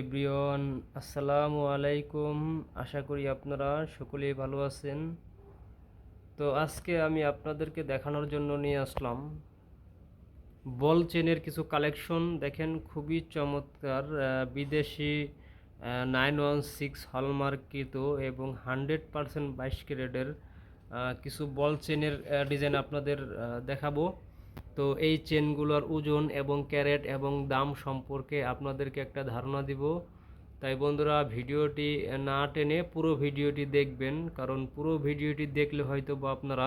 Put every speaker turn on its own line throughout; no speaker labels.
Everyone, আসসালামু আলাইকুম। আশা করি আপনারা সকলেই ভালো আছেন। তো আজকে আমি আপনাদেরকে দেখানোর জন্য নিয়ে আসলাম। বল চেনের কিছু কালেকশন। দেখেন, খুবই চমৎকার বিদেশি নাইন ওয়ান সিক্স হলমার্কিত এবং হান্ড্রেড পারসেন্ট বাইশ ক্যারেটের কিছু বল চেনের ডিজাইন আপনাদের দেখাবো। তো এই চেনগুলোর ওজন এবং ক্যারেট এবং দাম সম্পর্কে আপনাদেরকে একটা ধারণা দিব। তাই বন্ধুরা, ভিডিওটি না টেনে পুরো ভিডিওটি দেখবেন, কারণ পুরো ভিডিওটি দেখলে হয়তো বা আপনারা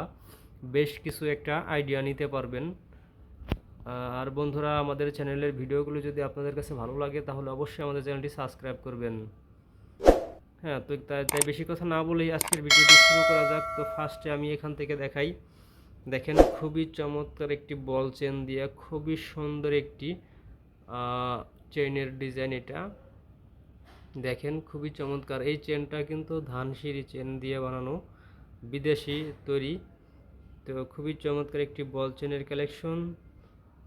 বেশ কিছু একটা আইডিয়া নিতে পারবেন। আর বন্ধুরা, আমাদের চ্যানেলের ভিডিওগুলো যদি আপনাদের কাছে ভালো লাগে, তাহলে অবশ্যই আমাদের চ্যানেলটি সাবস্ক্রাইব করবেন। হ্যাঁ তো তাই বেশি কথা না বলেই আজকের ভিডিওটি শুরু করা যাক। তো ফার্স্টে আমি এখান থেকে দেখাই। দেখেন, খুবই চমৎকার একটি বল চেন দিয়ে, খুবই সুন্দর একটি চেনের ডিজাইন এটা। দেখেন, খুবই চমৎকার। এই চেনটা কিন্তু ধানসিঁড়ি চেন দিয়ে বানানো, বিদেশি তৈরি। তো খুবই চমৎকার একটি বল চেনের কালেকশন।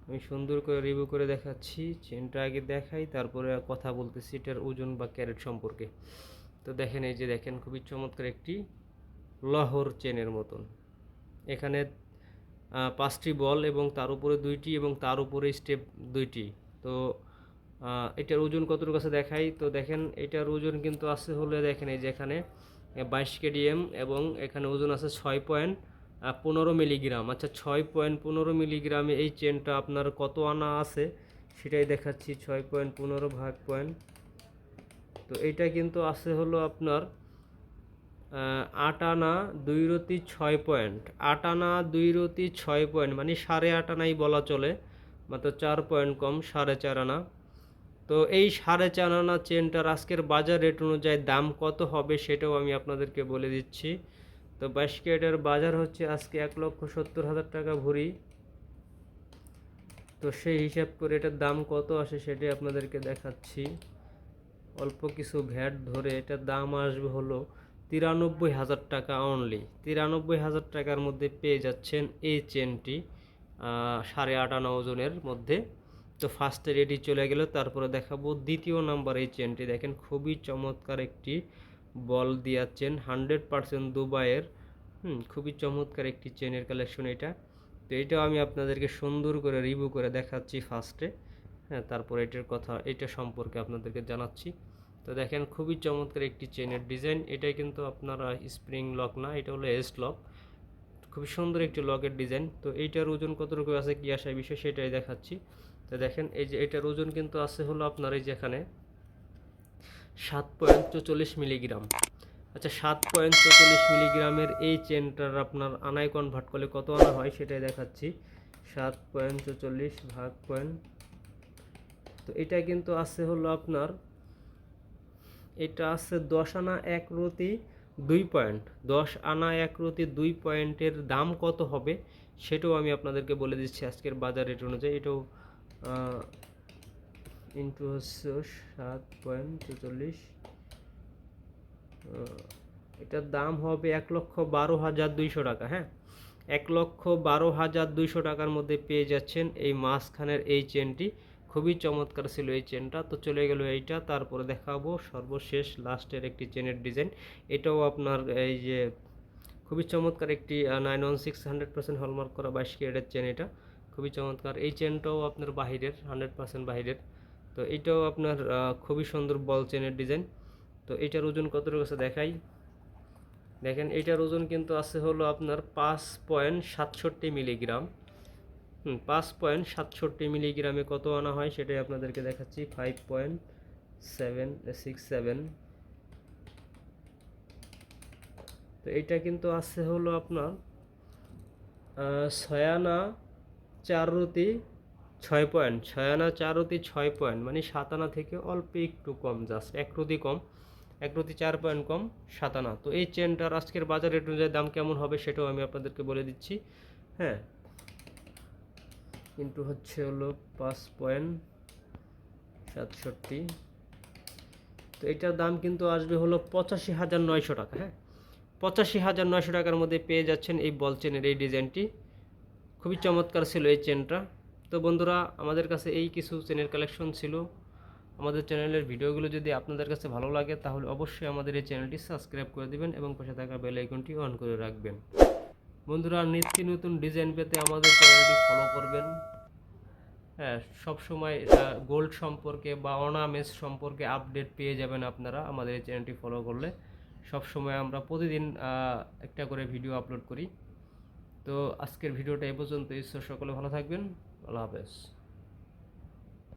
আমি সুন্দর করে রিভিউ করে দেখাচ্ছি। চেনটা আগে দেখাই, তারপরে কথা বলতেছি, এটার ওজন বা ক্যারেট সম্পর্কে। তো দেখেন, এই যে দেখেন, খুবই চমৎকার একটি, লহর চেনের মতন। এখানে পাঁচটি বল এবং তার উপরে দুইটি এবং তার উপরে স্টেপ দুইটি। তো এটার ওজন কতটুকু আছে দেখাই? তো দেখেন, এটার ওজন কিন্তু আছে হলে দেখেন এই যে এখানে বাইশ কেডিএম এবং এখানে ওজন আছে ছয় পয়েন্ট পনেরো মিলিগ্রাম। আচ্ছা ছয় পয়েন্ট পনেরো মিলিগ্রামে এই চেনটা আপনার কত আনা আছে সেটাই দেখাচ্ছি, ছয় পয়েন্ট পনেরো ভাগ পয়েন্ট। তো এটা কিন্তু আছে হলো আপনার আট আনা দুই রতি ছয় পয়েন্ট। আট আনা দুই রতি ছয় পয়েন্ট মানে সাড়ে আট আনাই বলা চলে, মাত্র চার পয়েন্ট কম, সাড়ে চার আনা। তো এই সাড়ে চার আনা চেনটার আজকের বাজার রেট অনুযায়ী দাম কত হবে সেটাও আমি আপনাদেরকে বলে দিচ্ছি। তো বাইশ ক্যারেটের বাজার হচ্ছে আজকে এক লক্ষ সত্তর হাজার টাকা ভরি। তো সেই হিসাব করে এটার দাম কত আসে সেটাই আপনাদেরকে দেখাচ্ছি। অল্প কিছু ভ্যাট ধরে এটার দাম আসবে হলো তিরানব্বই হাজার টাকা অনলি তিরানব্বই হাজার টাকার মধ্যে পেয়ে যাচ্ছেন এই চেনটি সাড়ে আট আনা ওজনের মধ্যে। তো ফার্স্টের এটি চলে গেল, তারপরে দেখাবো দ্বিতীয় নাম্বার এই চেনটি। দেখেন, খুবই চমৎকার একটি বল দিয়া চেন হান্ড্রেড পারসেন্ট দুবাইয়ের। হুম, খুবই চমৎকার একটি চেনের কালেকশন এটা। তো এটাও আমি আপনাদেরকে সুন্দর করে রিভিউ করে দেখাচ্ছি ফার্স্টে হ্যাঁ তারপর এটার কথা, এটা সম্পর্কে আপনাদেরকে জানাচ্ছি। তো দেখেন খুবই চমৎকার একটি চেনের ডিজাইন। এটাই কিন্তু আপনার স্প্রিং লক না, এটা হলো এস লক। খুবই সুন্দর একটি লকের ডিজাইন। তো এইটার ওজন কতটুকু আছে, কি আসা বিষয় সেটাই দেখাচ্ছি। তো দেখেন, এই যে এটার ওজন কিন্তু আছে হলো আপনার এই যেখানে সাত পয়েন্ট চৌচল্লিশ মিলিগ্রাম। আচ্ছা সাত পয়েন্ট চৌচল্লিশ মিলিগ্রামের এই চেনটার আপনার আনায় কনভার্ট করলে কত আনা হয় সেটাই দেখাচ্ছি। সাত পয়েন্ট চৌচল্লিশ ভাগ পয়েন্ট, তো এটা কিন্তু আছে হলো আপনার এটা আছে দশ আনা এক রতি দুই পয়েন্ট। দশ আনা এক রতি দুই পয়েন্টের দাম কত হবে সেটাও আমি আপনাদেরকে বলে দিচ্ছি আজকের বাজার রেট অনুযায়ী। এটাও ইন্টু হচ্ছে সাত পয়েন্ট চৌচল্লিশ এটার দাম হবে এক লক্ষ বারো হাজার দুইশো টাকা হ্যাঁ? এক লক্ষ বারো হাজার দুইশো টাকার মধ্যে পেয়ে যাচ্ছেন এই মাঝখানের এই চেনটি খুবই চমৎকার ছিল এই চেনটা তো চলে গেল এইটা, তারপরে দেখাবো সর্বশেষ লাস্টের একটি চেনের ডিজাইন এটাও আপনার এই যে খুবই চমৎকার একটি nine one six hundred percent hallmark করা বাইশ ক্যারেটের চেন এটা। খুবই চমৎকার। এই চেনটাও আপনার বাহিরের হান্ড্রেড পার্সেন্ট বাহিরের। তো এটাও আপনার খুবই সুন্দর বল চেনের ডিজাইন তো এটার ওজন কতটুকু আছে দেখাই। দেখেন, এটার ওজন কিন্তু আছে হলো আপনার পাঁচ পয়েন্ট সাতষট্টি মিলিগ্রাম পাঁচ পয়েন্ট সাতষট্টি মিলিগ্রামে কত আনা হয় সেটাই আপনাদেরকে দেখাচ্ছি five point seven six seven তো এটা কিন্তু আছে হলো আপনার আহ, ছয় আনা চার রতি ছয় পয়েন্ট ছয় আনা চার রতি ছয় পয়েন্ট মানে সাত আনা থেকে অল্প একটু কম জাস্ট এক কম এক রতি চার পয়েন্ট কম সাত আনা। তো এই চেনটার আজকের বাজার রেট অনুযায়ী দাম কেমন হবে সেটাও আমি আপনাদেরকে বলে দিচ্ছি হ্যাঁ। কিন্তু হচ্ছে হলো পাঁচ পয়েন্ট সাতষট্টি। তো এটার দাম কিন্তু আসবে হলো পঁচাশি হাজার নয়শো টাকা হ্যাঁ? পঁচাশি হাজার নয়শো টাকার মধ্যে পেয়ে যাচ্ছেন এই বল চেনের এই ডিজাইনটি। খুবই চমৎকার ছিল এই চেনটা। তো বন্ধুরা, আমাদের কাছে এই কিছু চেনের কালেকশন ছিল। আমাদের চ্যানেলের ভিডিওগুলো যদি আপনাদের কাছে ভালো লাগে, তাহলে অবশ্যই আমাদের এই চ্যানেলটি সাবস্ক্রাইব করে দিবেন এবং পাশে থাকা বেল আইকনটি অন করে রাখবেন। বন্ধুরা, নিত্য নতুন ডিজাইন পেতে আমাদের চ্যানেলটি ফলো করবেন। হ্যাঁ সবসময় গোল্ড সম্পর্কে বা অনামেস সম্পর্কে আপডেট পেয়ে যাবেন আপনারা আমাদের এই চ্যানেলটি ফলো করলে। সব সময় আমরা প্রতিদিন একটা করে ভিডিও আপলোড করি। তো আজকের ভিডিওটা এ পর্যন্ত ঈশ্বর সকলে ভালো থাকবেন। আল্লাহ হাফেজ।